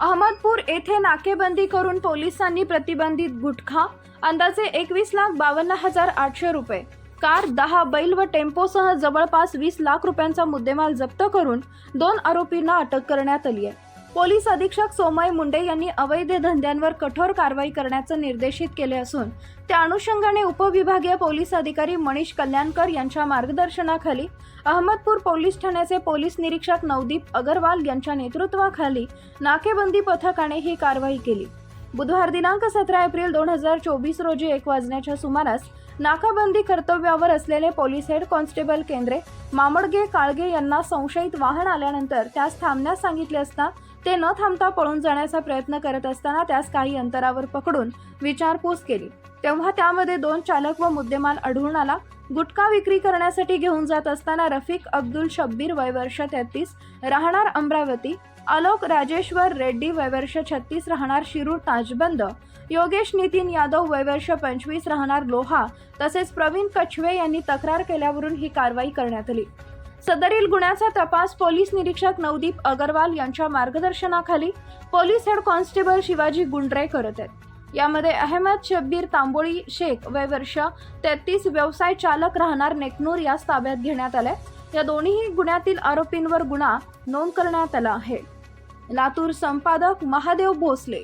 अहमदपूर येथे नाकेबंदी करून पोलिसांनी प्रतिबंधित गुटखा अंदाजे एकवीस लाख बावन्न हजार आठशे रुपये. कार दहा बैल व टेम्पोसह जवळपास वीस लाख रुपयांचा मुद्देमाल जप्त करून दोन आरोपींना अटक करण्यात आली आहे. पोलीस अधीक्षक सोमय मुंडे यांनी अवैध धंद्यांवर कठोर कारवाई करण्याचे निर्देशित केले असून त्या अनुषंगाने उपविभागीय पोलीस अधिकारी मनीष कल्याणकर यांच्या मार्गदर्शनाखाली अहमदपूर पोलीस ठाण्याचे पोलीस निरीक्षक नवदीप अगरवाल यांच्या नेतृत्वाखाली नाकेबंदी पथकाने ही कारवाई केली. बुधवार दिनांक सतरा एप्रिल दोन हजार चोवीस रोजी एक वाजण्याच्या सुमारास नाकाबंदी कर्तव्यावर असलेले पोलीस हेड कॉन्स्टेबल केंद्रे मामडगे काळगे यांना संशयित वाहन आल्यानंतर त्यास थांबण्यास सांगितले असता ते न थांबता पळून जाण्याचा प्रयत्न करत असताना त्यास काही अंतरावर पकडून विचारपूस केली. तेव्हा त्यामध्ये दोन चालक व मुद्देमाल आढळून आला. गुटखा विक्री करण्यासाठी घेऊन जात असताना रफिक अब्दुल शब्बीर वयवर्ष तेहतीस राहणार अमरावती आलोक राजेश्वर रेड्डी वयवर्ष छत्तीस राहणार शिरूर ताजबंद योगेश नितीन यादव वयवर्ष पंचवीस राहणार लोहा तसेच प्रवीण कछवे यांनी तक्रार केल्यावरून ही कारवाई करण्यात आली. सदरील गुन्ह्याचा तपास पोलीस निरीक्षक नवदीप अगरवाल यांच्या मार्गदर्शनाखाली police head constable Shivaji Gundre करत आहेत. यामध्ये अहमद शब्बीर तांबोळी शेख वय वर्ष तेहतीस व्यवसाय चालक राहणार नेकनूर यास ताब्यात घेण्यात आले या दोन्ही गुन्ह्यातील आरोपींवर गुन्हा नोंद करण्यात आला आहे. लातूर संपादक महादेव भोसले